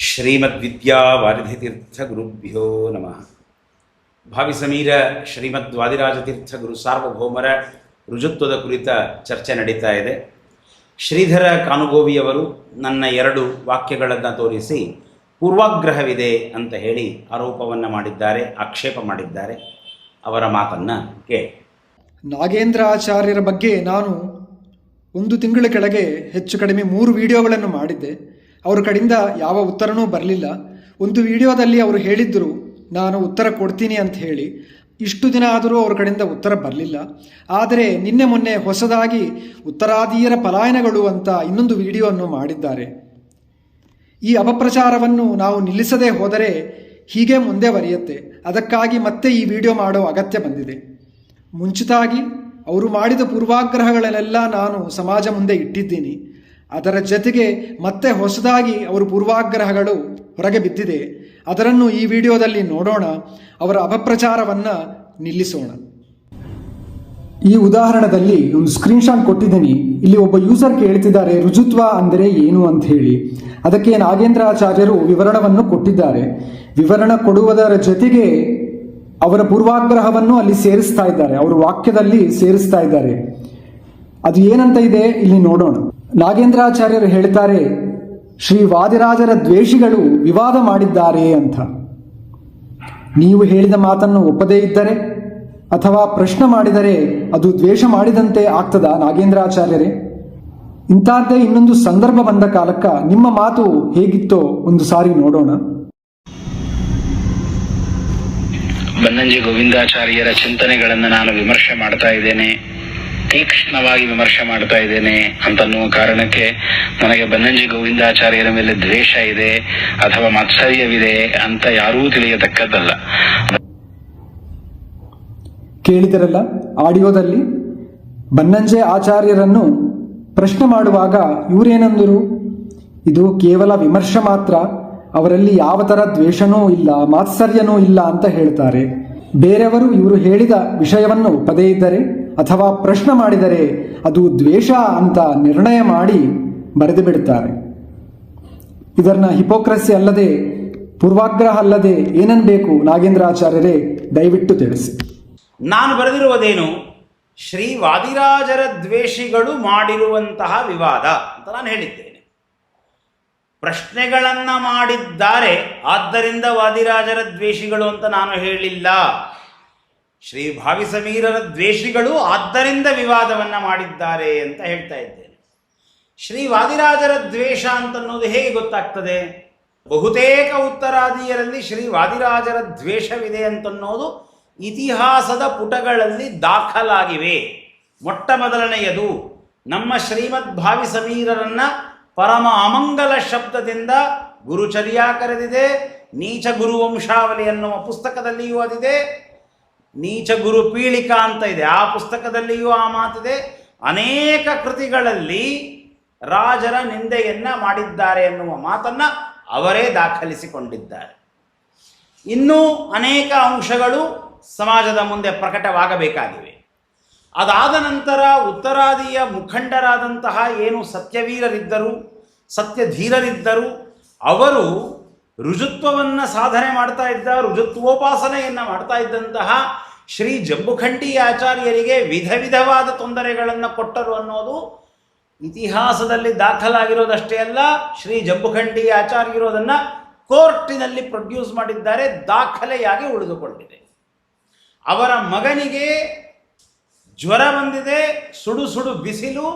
ಶ್ರೀಮದ್ವಿದ್ಯಾವಾರಿಧಿತೀರ್ಥಗುರುಭ್ಯೋ ನಮಃ ಭಾವಿಸಮೀರ ಶ್ರೀಮದ್ವಾದಿರಾಜತೀರ್ಥ ಗುರು ಸಾರ್ವಭೌಮರ ರುಜುತ್ವದ ಕುರಿತ ಚರ್ಚೆ ನಡೀತಾ ಇದೆ ಶ್ರೀಧರ ಕಾನುಗೋವಿಯವರು ನನ್ನ ಎರಡು ವಾಕ್ಯಗಳನ್ನು ತೋರಿಸಿ ಪೂರ್ವಾಗ್ರಹವಿದೆ ಅಂತ ಹೇಳಿ ಆರೋಪವನ್ನು ಮಾಡಿದ್ದಾರೆ, ಆಕ್ಷೇಪ ಮಾಡಿದ್ದಾರೆ. ಅವರ ಮಾತನ್ನು ಕೇಳಿ. ನಾಗೇಂದ್ರ ಆಚಾರ್ಯರ ಬಗ್ಗೆ ನಾನು ಒಂದು ತಿಂಗಳ ಕೆಳಗೆ ಹೆಚ್ಚು ಕಡಿಮೆ ಮೂರು ವಿಡಿಯೋಗಳನ್ನು ಮಾಡಿದ್ದೆ. ಅವರ ಕಡೆಯಿಂದ ಯಾವ ಉತ್ತರನೂ ಬರಲಿಲ್ಲ. ಒಂದು ವಿಡಿಯೋದಲ್ಲಿ ಅವರು ಹೇಳಿದ್ದರು ನಾನು ಉತ್ತರ ಕೊಡ್ತೀನಿ ಅಂತ ಹೇಳಿ. ಇಷ್ಟು ದಿನ ಆದರೂ ಅವ್ರ ಕಡೆಯಿಂದ ಉತ್ತರ ಬರಲಿಲ್ಲ. ಆದರೆ ನಿನ್ನೆ ಮೊನ್ನೆ ಹೊಸದಾಗಿ ಉತ್ತರಾದೀಯರ ಪಲಾಯನಗಳು ಅಂತ ಇನ್ನೊಂದು ವಿಡಿಯೋವನ್ನು ಮಾಡಿದ್ದಾರೆ. ಈ ಅಪಪ್ರಚಾರವನ್ನು ನಾವು ನಿಲ್ಲಿಸದೇ ಹೋದರೆ ಹೀಗೆ ಮುಂದೆ ಬರೆಯುತ್ತೆ. ಅದಕ್ಕಾಗಿ ಮತ್ತೆ ಈ ವಿಡಿಯೋ ಮಾಡೋ ಅಗತ್ಯ ಬಂದಿದೆ. ಮುಂಚಿತಾಗಿ ಅವರು ಮಾಡಿದ ಪೂರ್ವಾಗ್ರಹಗಳನ್ನೆಲ್ಲ ನಾನು ಸಮಾಜ ಮುಂದೆ ಇಟ್ಟಿದ್ದೀನಿ. ಅದರ ಜೊತೆಗೆ ಮತ್ತೆ ಹೊಸದಾಗಿ ಅವರು ಪೂರ್ವಾಗ್ರಹಗಳು ಹೊರಗೆ ಬಿದ್ದಿದೆ. ಅದರನ್ನು ಈ ವಿಡಿಯೋದಲ್ಲಿ ನೋಡೋಣ, ಅವರ ಅಪಪ್ರಚಾರವನ್ನು ನಿಲ್ಲಿಸೋಣ. ಈ ಉದಾಹರಣದಲ್ಲಿ ಒಂದು ಸ್ಕ್ರೀನ್ಶಾಟ್ ಕೊಟ್ಟಿದ್ದೀನಿ. ಇಲ್ಲಿ ಒಬ್ಬ ಯೂಸರ್ ಕೇಳ್ತಿದ್ದಾರೆ, ರುಜುತ್ವ ಅಂದರೆ ಏನು? ಅಂತ ಹೇಳಿ. ಅದಕ್ಕೆ ನಾಗೇಂದ್ರಾಚಾರ್ಯರು ವಿವರಣವನ್ನು ಕೊಟ್ಟಿದ್ದಾರೆ. ವಿವರಣ ಕೊಡುವುದರ ಜೊತೆಗೆ ಅವರ ಪೂರ್ವಾಗ್ರಹವನ್ನು ಅಲ್ಲಿ ಸೇರಿಸ್ತಾ ಇದ್ದಾರೆ. ಅವರು ವಾಕ್ಯದಲ್ಲಿ ಸೇರಿಸ್ತಾ ಇದ್ದಾರೆ. ಅದು ಏನಂತ ಇದೆ ಇಲ್ಲಿ ನೋಡೋಣ. ನಾಗೇಂದ್ರಾಚಾರ್ಯರು ಹೇಳ್ತಾರೆ ಶ್ರೀ ವಾದಿರಾಜರ ದ್ವೇಷಿಗಳು ವಿವಾದ ಮಾಡಿದ್ದಾರೆ ಅಂತ. ನೀವು ಹೇಳಿದ ಮಾತನ್ನು ಒಪ್ಪದೇ ಇದ್ದರೆ, ಅಥವಾ ಪ್ರಶ್ನೆ ಮಾಡಿದರೆ ಅದು ದ್ವೇಷ ಮಾಡಿದಂತೆ ಆಗ್ತದ ನಾಗೇಂದ್ರಾಚಾರ್ಯರೇ? ಇಂಥದ್ದೇ ಇನ್ನೊಂದು ಸಂದರ್ಭ ಬಂದ ಕಾಲಕ್ಕ ನಿಮ್ಮ ಮಾತು ಹೇಗಿತ್ತೋ ಒಂದು ಸಾರಿ ನೋಡೋಣ. ಬನ್ನಂಜಿ ಗೋವಿಂದಾಚಾರ್ಯರ ಚಿಂತನೆಗಳನ್ನು ನಾನು ವಿಮರ್ಶೆ ಮಾಡ್ತಾ ಇದ್ದೇನೆ. ತೀಕ್ಷ್ಣವಾಗಿ ವಿಮರ್ಶೆ ಮಾಡ್ತಾ ಇದ್ದೇನೆ ಅಂತನ್ನುವ ಕಾರಣಕ್ಕೆ ನನಗೆ ಬನ್ನಂಜಿ ಗೋವಿಂದಾಚಾರ್ಯರ ಮೇಲೆ ದ್ವೇಷ ಇದೆ ಅಥವಾ ಮಾತ್ಸರ್ಯವಿದೆ ಅಂತ ಯಾರೂ ತಿಳಿಯತಕ್ಕದ್ದಲ್ಲ. ಕೇಳಿದರಲ್ಲ, ಆಡಿಯೋದಲ್ಲಿ ಬನ್ನಂಜೆ ಆಚಾರ್ಯರನ್ನು ಪ್ರಶ್ನೆ ಮಾಡುವಾಗ ಇವರೇನಂದರು? ಇದು ಕೇವಲ ವಿಮರ್ಶೆ ಮಾತ್ರ, ಅವರಲ್ಲಿ ಯಾವ ಥರ ದ್ವೇಷನೂ ಇಲ್ಲ, ಮಾತ್ಸರ್ಯನೂ ಇಲ್ಲ ಅಂತ ಹೇಳ್ತಾರೆ. ಬೇರೆಯವರು ಇವರು ಹೇಳಿದ ವಿಷಯವನ್ನು ಒಪ್ಪದೇ ಇದ್ದರೆ ಅಥವಾ ಪ್ರಶ್ನೆ ಮಾಡಿದರೆ ಅದು ದ್ವೇಷ ಅಂತ ನಿರ್ಣಯ ಮಾಡಿ ಬರೆದು ಬಿಡುತ್ತಾರೆ. ಇದನ್ನ ಹಿಪೋಕ್ರಸಿ ಅಲ್ಲದೆ, ಪೂರ್ವಾಗ್ರಹ ಅಲ್ಲದೆ ಏನನ್ಬೇಕು ನಾಗೇಂದ್ರಾಚಾರ್ಯರೇ ದಯವಿಟ್ಟು ತಿಳಿಸಿ. ನಾನು ಬರೆದಿರುವುದೇನು? ಶ್ರೀ ವಾದಿರಾಜರ ದ್ವೇಷಿಗಳು ಮಾಡಿರುವಂತಹ ವಿವಾದ ಅಂತ ನಾನು ಹೇಳಿದ್ದೇನೆ. ಪ್ರಶ್ನೆಗಳನ್ನು ಮಾಡಿದ್ದಾರೆ, ಆದ್ದರಿಂದ ವಾದಿರಾಜರ ದ್ವೇಷಿಗಳು ಅಂತ ನಾನು ಹೇಳಿಲ್ಲ. ಶ್ರೀ ಭಾವಿ ಸಮೀರರ ದ್ವೇಷಿಗಳು ಆದ್ದರಿಂದ ವಿವಾದವನ್ನು ಮಾಡಿದ್ದಾರೆ ಅಂತ ಹೇಳ್ತಾ ಇದ್ದೇನೆ. ಶ್ರೀ ವಾದಿರಾಜರ ದ್ವೇಷ ಅಂತನ್ನೋದು ಹೇಗೆ ಗೊತ್ತಾಗ್ತದೆ? ಬಹುತೇಕ ಉತ್ತರಾದಿಯರಲ್ಲಿ ಶ್ರೀ ವಾದಿರಾಜರ ದ್ವೇಷವಿದೆ ಅಂತನ್ನೋದು ಇತಿಹಾಸದ ಪುಟಗಳಲ್ಲಿ ದಾಖಲಾಗಿವೆ. ಮೊಟ್ಟ ಮೊದಲನೆಯದು, ನಮ್ಮ ಶ್ರೀಮದ್ ಭಾವಿ ಸಮೀರರನ್ನ ಪರಮ ಅಮಂಗಲ ಶಬ್ದದಿಂದ ಗುರುಚರ್ಯ ಕರೆದಿದೆ ನೀಚ ಗುರುವಂಶಾವಳಿ ಅನ್ನುವ ಪುಸ್ತಕದಲ್ಲಿಯೂ ಅದಿದೆ ನೀಚ ಗುರು ಪೀಳಿಕಾ ಅಂತ ಇದೆ. ಆ ಪುಸ್ತಕದಲ್ಲಿಯೂ ಆ ಮಾತಿದೆ. ಅನೇಕ ಕೃತಿಗಳಲ್ಲಿ ರಾಜರ ನಿಂದೆಯನ್ನ ಮಾಡಿದ್ದಾರೆ ಎನ್ನುವ ಮಾತನ್ನ ಅವರೇ ದಾಖಲಿಸಿಕೊಂಡಿದ್ದಾರೆ. ಇನ್ನೂ ಅನೇಕ ಅಂಶಗಳು ಸಮಾಜದ ಮುಂದೆ ಪ್ರಕಟವಾಗಬೇಕಾಗಿವೆ. ಅದಾದ ನಂತರ ಉತ್ತರಾದಿಯ ಮುಖಂಡರಾದಂತಹ ಏನು ಸತ್ಯವೀರರಿದ್ದರು, ಸತ್ಯಧೀರರಿದ್ದರು, ಅವರು ರುಜುತ್ವವನ್ನು ಸಾಧನೆ ಮಾಡ್ತಾ ಇದ್ದ, ರುಜುತ್ವೋಪಾಸನೆಯನ್ನು ಮಾಡ್ತಾ ಇದ್ದಂತಹ ಶ್ರೀ ಜಂಬುಖಂಡಿ ಆಚಾರ್ಯರಿಗೆ ವಿಧ ವಿಧವಾದ ತೊಂದರೆಗಳನ್ನು ಕೊಟ್ಟರು ಅನ್ನೋದು ಇತಿಹಾಸದಲ್ಲಿ ದಾಖಲಾಗಿರೋದಷ್ಟೇ ಅಲ್ಲ, ಶ್ರೀ ಜಂಬುಖಂಡಿ ಆಚಾರ್ಯರೋದನ್ನು ಕೋರ್ಟಿನಲ್ಲಿ ಪ್ರೊಡ್ಯೂಸ್ ಮಾಡಿದ್ದಾರೆ, ದಾಖಲೆಯಾಗಿ ಉಳಿದುಕೊಂಡಿದೆ. ಅವರ ಮಗನಿಗೆ ಜ್ವರ ಬಂದಿದೆ, ಸುಡು ಸುಡು ಬಿಸಿಲು,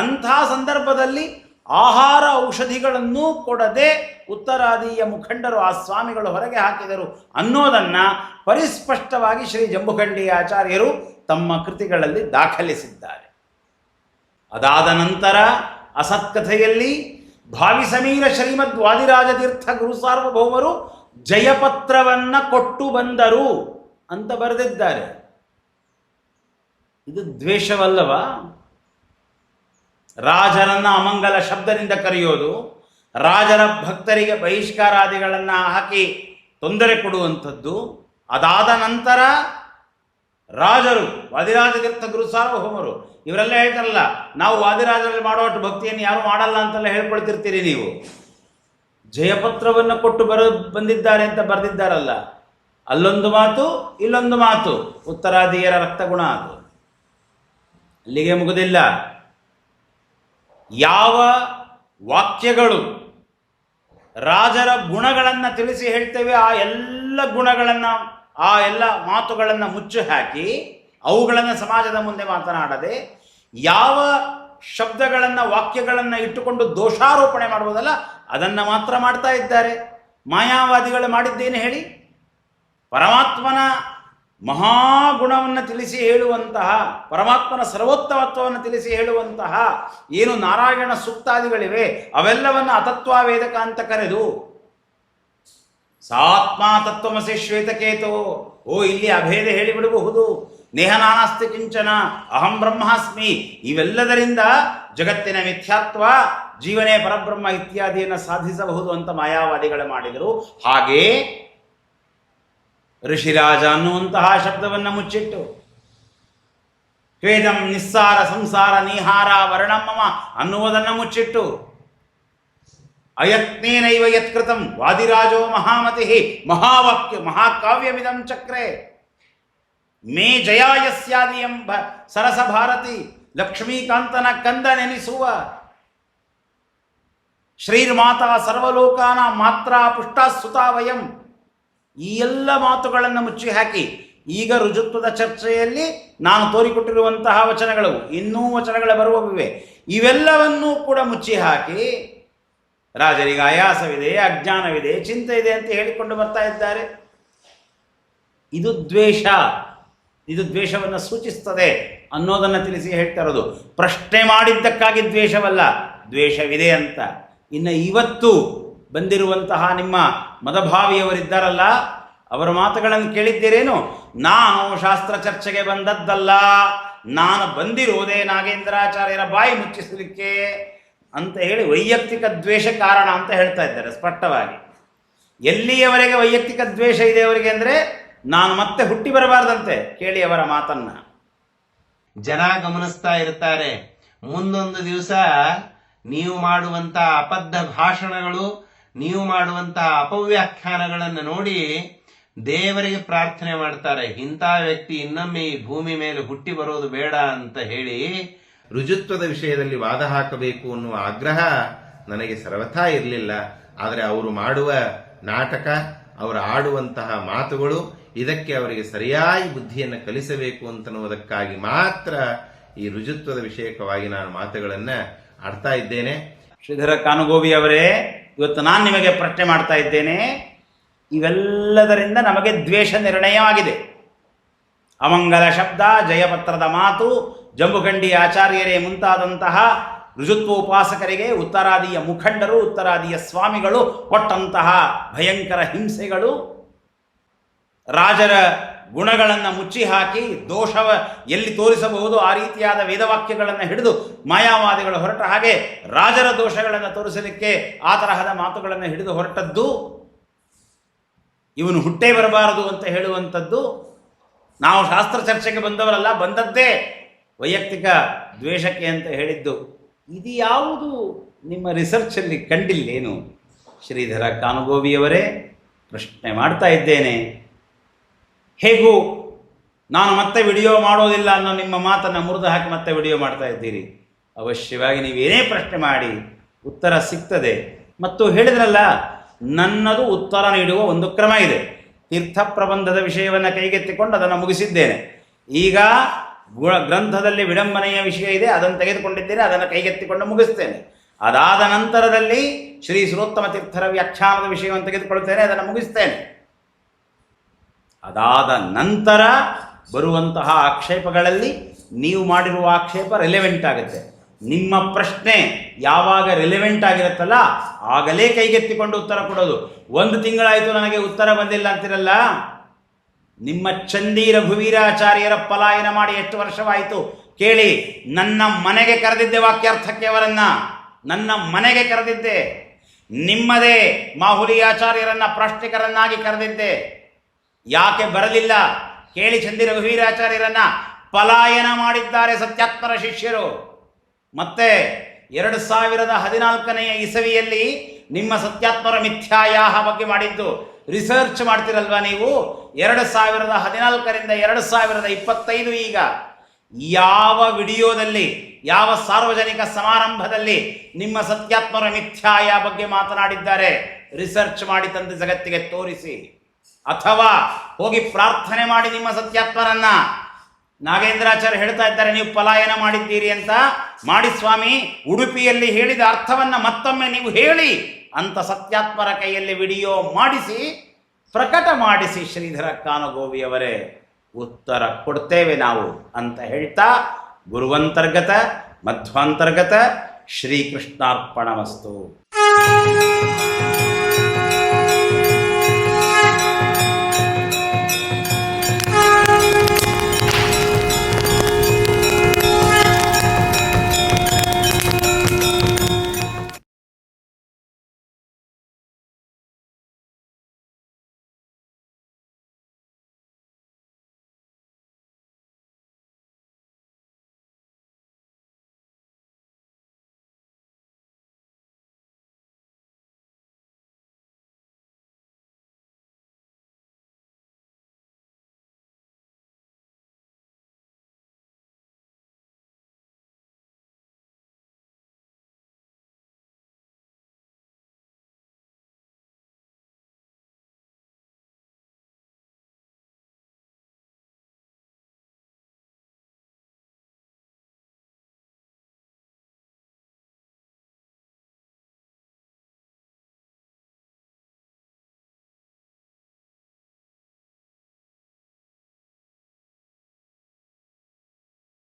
ಅಂಥ ಸಂದರ್ಭದಲ್ಲಿ ಆಹಾರ ಔಷಧಿಗಳನ್ನು ಕೊಡದೆ ಉತ್ತರಾದಿಯ ಮುಖಂಡರು ಆ ಸ್ವಾಮಿಗಳು ಹೊರಗೆ ಹಾಕಿದರು ಅನ್ನೋದನ್ನು ಪರಿಸ್ಪಷ್ಟವಾಗಿ ಶ್ರೀ ಜಂಬುಖಂಡಿ ಆಚಾರ್ಯರು ತಮ್ಮ ಕೃತಿಗಳಲ್ಲಿ ದಾಖಲಿಸಿದ್ದಾರೆ. ಅದಾದ ನಂತರ ಅಸತ್ಕಥೆಯಲ್ಲಿ ಭಾವಿ ಸಮೀರ ಶ್ರೀಮದ್ ವಾದಿರಾಜ ತೀರ್ಥ ಗುರು ಸಾರ್ವಭೌಮರು ಜಯಪತ್ರವನ್ನ ಕೊಟ್ಟು ಬಂದರು ಅಂತ ಬರೆದಿದ್ದಾರೆ. ಇದು ದ್ವೇಷವಲ್ಲವ? ರಾಜರನ್ನ ಅಮಂಗಲ ಶಬ್ದದಿಂದ ಕರೆಯೋದು, ರಾಜರ ಭಕ್ತರಿಗೆ ಬಹಿಷ್ಕಾರಾದಿಗಳನ್ನು ಹಾಕಿ ತೊಂದರೆ ಕೊಡುವಂಥದ್ದು. ಅದಾದ ನಂತರ ರಾಜರು ವಾದಿರಾಜ ತೀರ್ಥ ಗುರು, ಸಾರ್ವಭೌಮರು, ಇವರೆಲ್ಲ ಹೇಳ್ತಾರಲ್ಲ, ನಾವು ವಾದಿರಾಜರಲ್ಲಿ ಮಾಡುವಷ್ಟು ಭಕ್ತಿಯನ್ನು ಯಾರು ಮಾಡಲ್ಲ ಅಂತೆಲ್ಲ ಹೇಳ್ಕೊಳ್ತಿರ್ತೀರಿ ನೀವು. ಜಯಪತ್ರವನ್ನು ಕೊಟ್ಟು ಬರ, ಬಂದಿದ್ದಾರೆ ಅಂತ ಬರೆದಿದ್ದಾರಲ್ಲ, ಅಲ್ಲೊಂದು ಮಾತು, ಇಲ್ಲೊಂದು ಮಾತು ಉತ್ತರಾದಿಯರ ರಕ್ತಗುಣ ಅದು. ಅಲ್ಲಿಗೆ ಮುಗುದಿಲ್ಲ. ಯಾವ ವಾಕ್ಯಗಳು ರಾಜರ ಗುಣಗಳನ್ನು ತಿಳಿಸಿ ಹೇಳ್ತೇವೆ, ಆ ಎಲ್ಲ ಗುಣಗಳನ್ನು, ಆ ಎಲ್ಲ ಮಾತುಗಳನ್ನು ಮುಚ್ಚು ಹಾಕಿ ಅವುಗಳನ್ನು ಸಮಾಜದ ಮುಂದೆ ಮಾತನಾಡದೆ ಯಾವ ಶಬ್ದಗಳನ್ನು, ವಾಕ್ಯಗಳನ್ನು ಇಟ್ಟುಕೊಂಡು ದೋಷಾರೋಪಣೆ ಮಾಡುವುದಲ್ಲ ಅದನ್ನು ಮಾತ್ರ ಮಾಡ್ತಾ ಇದ್ದಾರೆ. ಮಾಯಾವಾದಿಗಳು ಮಾಡಿದ್ದೇನೆ ಹೇಳಿ? ಪರಮಾತ್ಮನ ಮಹಾಗುಣವನ್ನು ತಿಳಿಸಿ ಹೇಳುವಂತಹ, ಪರಮಾತ್ಮನ ಸರ್ವೋತ್ತಮತ್ವವನ್ನು ತಿಳಿಸಿ ಹೇಳುವಂತಹ ಏನು ನಾರಾಯಣ ಸೂಕ್ತಾದಿಗಳಿವೆ, ಅವೆಲ್ಲವನ್ನು ಅತತ್ವ ವೇದಕ ಅಂತ ಕರೆದು, ಸಾತ್ಮ ತತ್ವಮಸಿ ಶ್ವೇತಕೇತೋ, ಓ ಇಲ್ಲಿ ಅಭೇದ ಹೇಳಿಬಿಡಬಹುದು. ನೇಹನಾನಾಸ್ತಿ ಕಿಂಚನ, ಅಹಂ ಬ್ರಹ್ಮಾಸ್ಮಿ, ಇವೆಲ್ಲದರಿಂದ ಜಗತ್ತಿನ ಮಿಥ್ಯಾತ್ವ, ಜೀವನೇ ಪರಬ್ರಹ್ಮ ಇತ್ಯಾದಿಯನ್ನು ಸಾಧಿಸಬಹುದು ಅಂತ ಮಾಯಾವಾದಿಗಳು ಮಾಡಿದರು. ಹಾಗೇ ಋಷಿರಾಜ ಅನ್ನುವಂತಹ ಶಬ್ದವನ್ನು ಮುಚ್ಚಿಟ್ಟು ವೇದಂ ನಿಸ್ಸಾರ ಸಂಸಾರ ನೀಹಾರ ವರ್ಣಮಮ ಅನ್ನುವುದನ್ನು ಮುಚ್ಚಿಟ್ಟು, ಅಯತ್ನೇನೈವ ಯತ್ಕೃತಂ ವಾದಿರಾಜೋ ಮಹಾಮತಿ ಮಹಾವಾಕ್ಯ ಮಹಾಕಾವ್ಯಮಿದಂ ಚಕ್ರೆ, ಮೇ ಜಯಾಯಸ್ಯಾದಿ ಎಂಬ ಸರಸ ಭಾರತಿ ಲಕ್ಷ್ಮೀಕಾಂತನ ಕಂದ ನೆನೆಸುವ ಶ್ರೀರ್ಮಾತಾ ಸರ್ವಲೋಕಾನ ಮಾತ್ರ ಪುಷ್ಟಾ ಸುತಾ ವಯಂ ಈ ಎಲ್ಲ ಮಾತುಗಳನ್ನು ಮುಚ್ಚಿ ಹಾಕಿ ಈಗ ರುಜುತ್ವದ ಚರ್ಚೆಯಲ್ಲಿ ನಾನು ತೋರಿಕೊಟ್ಟಿರುವಂತಹ ವಚನಗಳು, ಇನ್ನೂ ವಚನಗಳು ಬರುವವಿವೆ. ಇವೆಲ್ಲವನ್ನೂ ಕೂಡ ಮುಚ್ಚಿ ಹಾಕಿ ರಾಜರಿಗೆ ಆಯಾಸವಿದೆ, ಅಜ್ಞಾನವಿದೆ, ಚಿಂತೆ ಇದೆ ಅಂತ ಹೇಳಿಕೊಂಡು ಬರ್ತಾ ಇದ್ದಾರೆ. ಇದು ದ್ವೇಷ. ಇದು ದ್ವೇಷವನ್ನು ಸೂಚಿಸ್ತದೆ ಅನ್ನೋದನ್ನು ತಿಳಿಸಿ ಹೇಳ್ತಾ ಇರೋದು. ಪ್ರಶ್ನೆ ಮಾಡಿದ್ದಕ್ಕಾಗಿ ದ್ವೇಷವಲ್ಲ, ದ್ವೇಷವಿದೆ ಅಂತ. ಇನ್ನು ಇವತ್ತು ಬಂದಿರುವಂತಹ ನಿಮ್ಮ ಮದಭಾವಿಯವರಿದ್ದಾರಲ್ಲ, ಅವರ ಮಾತುಗಳನ್ನು ಕೇಳಿದ್ದೀರೇನು? ನಾನು ಶಾಸ್ತ್ರ ಚರ್ಚೆಗೆ ಬಂದದ್ದಲ್ಲ, ನಾನು ಬಂದಿರುವುದೇ ನಾಗೇಂದ್ರಾಚಾರ್ಯರ ಬಾಯಿ ಮುಚ್ಚಿಸಲಿಕ್ಕೆ ಅಂತ ಹೇಳಿ ವೈಯಕ್ತಿಕ ದ್ವೇಷ ಕಾರಣ ಅಂತ ಹೇಳ್ತಾ ಇದ್ದಾರೆ ಸ್ಪಷ್ಟವಾಗಿ. ಎಲ್ಲಿಯವರೆಗೆ ವೈಯಕ್ತಿಕ ದ್ವೇಷ ಇದೆ ಅವರಿಗೆ ಅಂದರೆ, ನಾನು ಮತ್ತೆ ಹುಟ್ಟಿ ಬರಬಾರ್ದಂತೆ ಕೇಳಿ ಅವರ ಮಾತನ್ನ. ಜನ ಗಮನಿಸ್ತಾ ಇರ್ತಾರೆ. ಮುಂದೊಂದು ದಿವಸ ನೀವು ಮಾಡುವಂತ ಅಬದ್ಧ ಭಾಷಣಗಳು ನೀವು ಮಾಡುವಂತಹ ಅಪವ್ಯಾಖ್ಯಾನಗಳನ್ನು ನೋಡಿ ದೇವರಿಗೆ ಪ್ರಾರ್ಥನೆ ಮಾಡ್ತಾರೆ. ಇಂಥ ವ್ಯಕ್ತಿ ಇನ್ನೊಮ್ಮೆ ಈ ಭೂಮಿ ಮೇಲೆ ಹುಟ್ಟಿ ಬರೋದು ಬೇಡ ಅಂತ ಹೇಳಿ ರುಜುತ್ವದ ವಿಷಯದಲ್ಲಿ ವಾದ ಹಾಕಬೇಕು ಅನ್ನುವ ಆಗ್ರಹ ನನಗೆ ಸರ್ವಥಾ ಇರಲಿಲ್ಲ. ಆದರೆ ಅವರು ಮಾಡುವ ನಾಟಕ, ಅವರು ಆಡುವಂತಹ ಮಾತುಗಳು ಇದಕ್ಕೆ ಅವರಿಗೆ ಸರಿಯಾಗಿ ಬುದ್ಧಿಯನ್ನು ಕಲಿಸಬೇಕು ಅಂತನ್ನುವುದಕ್ಕಾಗಿ ಮಾತ್ರ ಈ ರುಜುತ್ವದ ವಿಷಯಕವಾಗಿ ನಾನು ಮಾತುಗಳನ್ನು ಆಡ್ತಾ ಇದ್ದೇನೆ. ಶ್ರೀಧರ ಕಾನುಗೋವಿ ಅವರೇ ಇವತ್ತು ನಾನು ನಿಮಗೆ ಪ್ರಶ್ನೆ ಮಾಡ್ತಾ ಇದ್ದೇನೆ. ಇವೆಲ್ಲದರಿಂದ ನಮಗೆ ದ್ವೇಷ ನಿರ್ಣಯವಾಗಿದೆ. ಅಮಂಗಲ ಶಬ್ದ, ಜಯಪತ್ರದ ಮಾತು ಜಂಬುಗಂಡಿ ಆಚಾರ್ಯರೇ ಮುಂತಾದಂತಹ ಋಜುತ್ವೋಪಾಸಕರಿಗೆ, ಉತ್ತರಾದಿಯ ಮುಖಂಡರು, ಉತ್ತರಾದಿಯ ಸ್ವಾಮಿಗಳು ಕೊಟ್ಟಂತಹ ಭಯಂಕರ ಹಿಂಸೆಗಳು ರಾಜರ ಗುಣಗಳನ್ನು ಮುಚ್ಚಿ ಹಾಕಿ ದೋಷವ ಎಲ್ಲಿ ತೋರಿಸಬಹುದು ಆ ರೀತಿಯಾದ ವೇದವಾಕ್ಯಗಳನ್ನು ಹಿಡಿದು ಮಾಯಾವಾದಿಗಳು ಹೊರಟ ಹಾಗೆ ರಾಜರ ದೋಷಗಳನ್ನು ತೋರಿಸಲಿಕ್ಕೆ ಆ ತರಹದ ಮಾತುಗಳನ್ನು ಹಿಡಿದು ಹೊರಟದ್ದು ಇವನು ಹುಟ್ಟೇ ಬರಬಾರದು ಅಂತ ಹೇಳುವಂಥದ್ದು. ನಾವು ಶಾಸ್ತ್ರ ಚರ್ಚೆಗೆ ಬಂದವರಲ್ಲ, ಬಂದದ್ದೇ ವೈಯಕ್ತಿಕ ದ್ವೇಷಕ್ಕೆ ಅಂತ ಹೇಳಿದ್ದು. ಇದು ಯಾವುದು ನಿಮ್ಮ ರಿಸರ್ಚಲ್ಲಿ ಕಂಡಿಲ್ಲೇನು? ಶ್ರೀಧರ ಕಾನುಗೋವಿಯವರೇ ಪ್ರಶ್ನೆ ಮಾಡ್ತಾ ಇದ್ದೇನೆ. ಹೇಗೂ ನಾನು ಮತ್ತೆ ವಿಡಿಯೋ ಮಾಡೋದಿಲ್ಲ ಅನ್ನೋ ನಿಮ್ಮ ಮಾತನ್ನು ಮುರಿದು ಹಾಕಿ ಮತ್ತೆ ವಿಡಿಯೋ ಮಾಡ್ತಾ ಇದ್ದೀರಿ. ಅವಶ್ಯವಾಗಿ ನೀವೇನೇ ಪ್ರಶ್ನೆ ಮಾಡಿ ಉತ್ತರ ಸಿಗ್ತದೆ. ಮತ್ತು ಹೇಳಿದ್ರಲ್ಲ, ನನ್ನದು ಉತ್ತರ ನೀಡುವ ಒಂದು ಕ್ರಮ ಇದೆ. ತೀರ್ಥ ಪ್ರಬಂಧದ ವಿಷಯವನ್ನು ಕೈಗೆತ್ತಿಕೊಂಡು ಅದನ್ನು ಮುಗಿಸಿದ್ದೇನೆ. ಈಗ ಗ್ರಂಥದಲ್ಲಿ ವಿಡಂಬನೆಯ ವಿಷಯ ಇದೆ, ಅದನ್ನು ತೆಗೆದುಕೊಂಡಿದ್ದೇನೆ ಅದನ್ನು ಕೈಗೆತ್ತಿಕೊಂಡು ಮುಗಿಸ್ತೇನೆ. ಅದಾದ ನಂತರದಲ್ಲಿ ಶ್ರೀ ಸುರೋತ್ತಮ ತೀರ್ಥರ ವ್ಯಾಖ್ಯಾನದ ವಿಷಯವನ್ನು ತೆಗೆದುಕೊಳ್ಳುತ್ತೇನೆ, ಅದನ್ನು ಮುಗಿಸ್ತೇನೆ. ಅದಾದ ನಂತರ ಬರುವಂತಹ ಆಕ್ಷೇಪಗಳಲ್ಲಿ ನೀವು ಮಾಡಿರುವ ಆಕ್ಷೇಪ ರೆಲೆವೆಂಟ್ ಆಗುತ್ತೆ. ನಿಮ್ಮ ಪ್ರಶ್ನೆ ಯಾವಾಗ ರೆಲೆವೆಂಟ್ ಆಗಿರುತ್ತಲ್ಲ, ಆಗಲೇ ಕೈಗೆತ್ತಿಕೊಂಡು ಉತ್ತರ ಕೊಡೋದು. ಒಂದು ತಿಂಗಳಾಯಿತು ನನಗೆ ಉತ್ತರ ಬಂದಿಲ್ಲ ಅಂತಿರಲ್ಲ? ನಿಮ್ಮ ಚಂದಿ ರಘುವೀರಾಚಾರ್ಯರ ಪಲಾಯನ ಮಾಡಿ ಎಷ್ಟು ವರ್ಷವಾಯಿತು? ಕೇಳಿ, ನನ್ನ ಮನೆಗೆ ಕರೆದಿದ್ದೆ ವಾಕ್ಯಾರ್ಥಕ್ಕೆ ಅವರನ್ನ. ನನ್ನ ಮನೆಗೆ ಕರೆದಿದ್ದೆ. ನಿಮ್ಮದೇ ಮಾಹುಲಿ ಆಚಾರ್ಯರನ್ನ ಪ್ರಾಷ್ಟಿಕರನ್ನಾಗಿ ಕರೆದಿದ್ದೆ. ಯಾಕೆ ಬರಲಿಲ್ಲ? ಕೇಳಿ ಚಂದಿ ರಘುವೀರಾಚಾರ್ಯರನ್ನ ಪಲಾಯನ ಮಾಡಿದ್ದಾರೆ ಸತ್ಯಾತ್ಮರ ಶಿಷ್ಯರು. ಮತ್ತೆ ಎರಡು ಸಾವಿರದ ಹದಿನಾಲ್ಕನೆಯ ಇಸವಿಯಲ್ಲಿ ನಿಮ್ಮ ಸತ್ಯಾತ್ಮರ ಮಿಥ್ಯಾಯಾಹ ಬಗ್ಗೆ ಮಾಡಿದ್ದು. ರಿಸರ್ಚ್ ಮಾಡ್ತಿರಲ್ವಾ ನೀವು? ಎರಡು ಸಾವಿರದ ಹದಿನಾಲ್ಕರಿಂದ ಎರಡು ಸಾವಿರದ ಇಪ್ಪತ್ತೈದು ಈಗ. ಯಾವ ವಿಡಿಯೋದಲ್ಲಿ, ಯಾವ ಸಾರ್ವಜನಿಕ ಸಮಾರಂಭದಲ್ಲಿ ನಿಮ್ಮ ಸತ್ಯಾತ್ಮರ ಮಿಥ್ಯಾಯ ಬಗ್ಗೆ ಮಾತನಾಡಿದ್ದಾರೆ? ರಿಸರ್ಚ್ ಮಾಡಿ ತಂದು ಜಗತ್ತಿಗೆ ತೋರಿಸಿ. ಅಥವಾ ಹೋಗಿ ಪ್ರಾರ್ಥನೆ ಮಾಡಿ ನಿಮ್ಮ ಸತ್ಯಾತ್ಮರನ್ನ. ನಾಗೇಂದ್ರಾಚಾರ್ಯ ಹೇಳ್ತಾ ಇದ್ದಾರೆ, ನೀವು ಪಲಾಯನ ಮಾಡಿದ್ದೀರಿ ಅಂತ. ಮಾಡಿ ಸ್ವಾಮಿ, ಉಡುಪಿಯಲ್ಲಿ ಹೇಳಿದ ಅರ್ಥವನ್ನ ಮತ್ತೊಮ್ಮೆ ನೀವು ಹೇಳಿ ಅಂತ ಸತ್ಯಾತ್ಮರ ಕೈಯಲ್ಲಿ ವಿಡಿಯೋ ಮಾಡಿಸಿ, ಪ್ರಕಟ ಮಾಡಿಸಿ ಶ್ರೀಧರ ಕಾನಗೋವಿಯವರೇ ಉತ್ತರ ಕೊಡ್ತೇವೆ ನಾವು ಅಂತ ಹೇಳ್ತಾ, ಗುರುವಂತರ್ಗತ, ಮಧ್ವಾಂತರ್ಗತ ಶ್ರೀಕೃಷ್ಣಾರ್ಪಣಮಸ್ತು